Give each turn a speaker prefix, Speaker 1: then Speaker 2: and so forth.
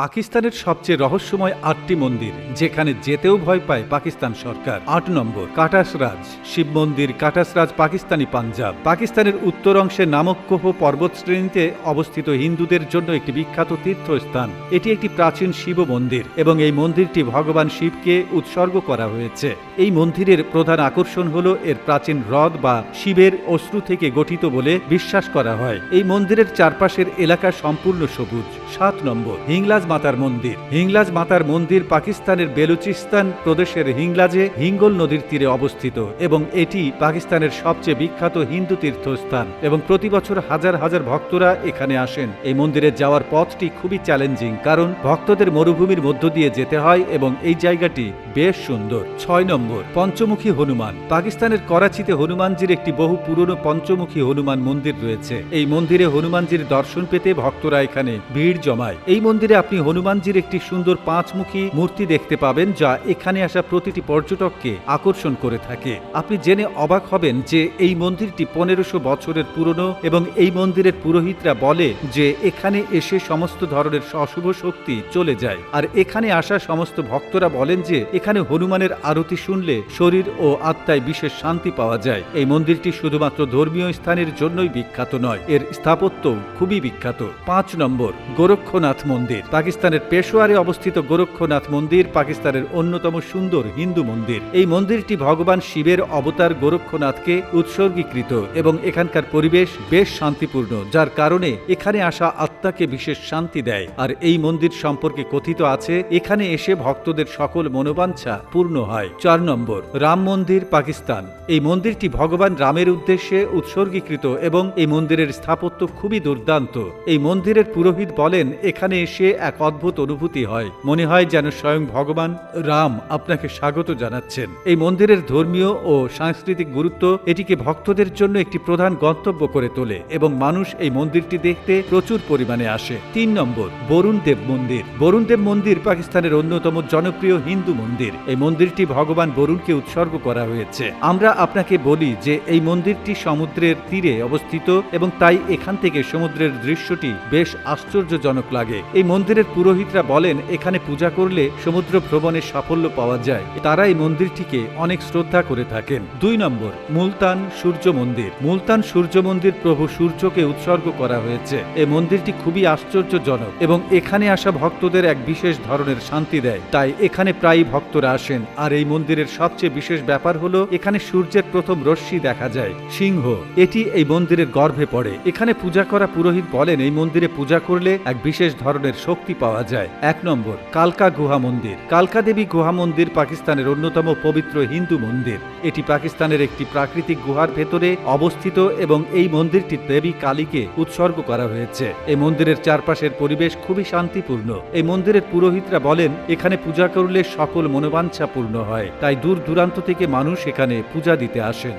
Speaker 1: পাকিস্তানের সবচেয়ে রহস্যময় আটটি মন্দির, যেখানে যেতেও ভয় পায় পাকিস্তান সরকার। আট নম্বর, কাটাসরাজ। শিব মন্দির, কাটাসরাজ, পাকিস্তানি পাঞ্জাব। পাকিস্তানের উত্তর অংশে নামক্কহ পর্বতশ্রেণীতে অবস্থিত হিন্দুদের জন্য একটি বিখ্যাত তীর্থস্থান। এটি একটি প্রাচীন শিব মন্দির এবং এই মন্দিরটি ভগবান শিবকে উৎসর্গ করা হয়েছে। এই মন্দিরের প্রধান আকর্ষণ হল এর প্রাচীন হ্রদ বা শিবের অশ্রু থেকে গঠিত বলে বিশ্বাস করা হয়। এই মন্দিরের চারপাশের এলাকা সম্পূর্ণ সবুজ। সাত নম্বর, হিংলাজ মাতার মন্দির। হিংলাজ মাতার মন্দির পাকিস্তানের বেলুচিস্তান প্রদেশের হিংলাজে হিঙ্গল নদীর তীরে অবস্থিত এবং এটি পাকিস্তানের সবচেয়ে বিখ্যাত হিন্দু তীর্থস্থান এবং প্রতি বছর হাজার হাজার ভক্তরা এখানে আসেন। এই মন্দিরে যাওয়ার পথটি খুবই চ্যালেঞ্জিং কারণ ভক্তদের মরুভূমির মধ্য দিয়ে যেতে হয় এবং এই জায়গাটি বেশ সুন্দর। ছয় নম্বর, পঞ্চমুখী হনুমান। পাকিস্তানের করাচিতে হনুমানজির একটি বহু পুরনো পঞ্চমুখী হনুমান মন্দির রয়েছে। এই মন্দিরে হনুমানজির দর্শন পেতে ভক্তরা এখানে ভিড় জমায়। এই মন্দিরে আপনি হনুমানজির একটি সুন্দর পাঁচমুখী মূর্তি দেখতে পাবেন যা এখানে আসা প্রতিটি পর্যটককে আকর্ষণ করে থাকে। আপনি জেনে অবাক হবেন যে এই মন্দিরটি পনেরোশো বছরের পুরনো এবং এই মন্দিরের পুরোহিতরা বলে যে এখানে এসে সমস্ত ধরনের অশুভ শক্তি চলে যায়। আর এখানে আসা সমস্ত ভক্তরা বলেন যে এখানে হনুমানের আরতি শুনলে শরীর ও আত্মায় বিশেষ শান্তি পাওয়া যায়। এই মন্দিরটি শুধুমাত্র ধর্মীয় স্থানের জন্যই বিখ্যাত নয়, এর স্থাপত্য খুবই বিখ্যাত। পাঁচ নম্বর, গোরক্ষনাথ মন্দির। পাকিস্তানের পেশোয়ারে অবস্থিত গোরক্ষনাথ মন্দির পাকিস্তানের অন্যতম সুন্দর হিন্দু মন্দির। এই মন্দিরটি ভগবান শিবের অবতার গোরক্ষনাথকে উৎসর্গীকৃত এবং এখানকার পরিবেশ বেশ শান্তিপূর্ণ, যার কারণে এখানে আসা আত্মাকে বিশেষ শান্তি দেয়। আর এই মন্দির সম্পর্কে কথিত আছে, এখানে এসে ভক্তদের সকল মনোবাঞ্ছা পূর্ণ হয়। চার নম্বর, রাম মন্দির, পাকিস্তান। এই মন্দিরটি ভগবান রামের উদ্দেশ্যে উৎসর্গীকৃত এবং এই মন্দিরের স্থাপত্য খুবই দুর্দান্ত। এই মন্দিরের পুরোহিত বলেন, এখানে এসে এক অদ্ভুত অনুভূতি হয়। মনে হয় যেন স্বয়ং ভগবান রাম আপনাকে স্বাগত জানাচ্ছেন। এই মন্দিরের ধর্মীয় ও সাংস্কৃতিক গুরুত্ব এটিকে ভক্তদের জন্য একটি প্রধান গন্তব্য করে তোলে এবং মানুষ এই মন্দিরটি দেখতে প্রচুর পরিমাণে আসে। তিন নম্বর, বরুণ দেব মন্দির। বরুণ দেব মন্দির পাকিস্তানের অন্যতম জনপ্রিয় হিন্দু মন্দির। এই মন্দিরটি ভগবান বরুণকে উৎসর্গ করা হয়েছে। আমরা আপনাকে বলি যে এই মন্দিরটি সমুদ্রের তীরে অবস্থিত এবং তাই এখান থেকে সমুদ্রের দৃশ্যটি বেশ আশ্চর্যজনক লাগে। এই মন্দিরের পুরোহিতরা বলেন, এখানে পূজা করলে সমুদ্র ভ্রমণের সাফল্য পাওয়া যায়। তারা এই মন্দিরটিকে অনেক শ্রদ্ধা করে থাকেন। দুই নম্বর, মুলতান সূর্য মন্দির। মুলতান সূর্য মন্দির প্রভু সূর্যকে উৎসর্গ করা হয়েছে। এই মন্দিরটি খুবই আশ্চর্যজনক এবং এখানে আসা ভক্তদের এক বিশেষ ধরনের শান্তি দেয়। তাই এখানে প্রায়ই ভক্তরা আসেন। আর এই মন্দিরের সবচেয়ে বিশেষ ব্যাপার হলো, এখানে সূর্যের প্রথম রশ্মি দেখা যায়, সিংহ। এটি এই মন্দিরের গর্ভে পড়ে। এখানে পূজা করা পুরোহিত বলেন, এই মন্দিরে পূজা করলে এক বিশেষ ধরনের শক্তি পাওয়া যায়। এক নম্বর, কালকা গুহা মন্দির। কালকা দেবী গুহা মন্দির পাকিস্তানের অন্যতম পবিত্র হিন্দু মন্দির। এটি পাকিস্তানের একটি প্রাকৃতিক গুহার ভেতরে অবস্থিত এবং এই মন্দিরটি দেবী কালীকে উৎসর্গ করা হয়েছে। এই মন্দিরের চারপাশের পরিবেশ খুবই শান্তিপূর্ণ। এই মন্দিরের পুরোহিতরা বলেন, এখানে পূজা করলে সকল মনোবাঞ্ছা পূর্ণ হয়। তাই দূর দূরান্ত থেকে মানুষ এখানে পূজা দিতে আসেন।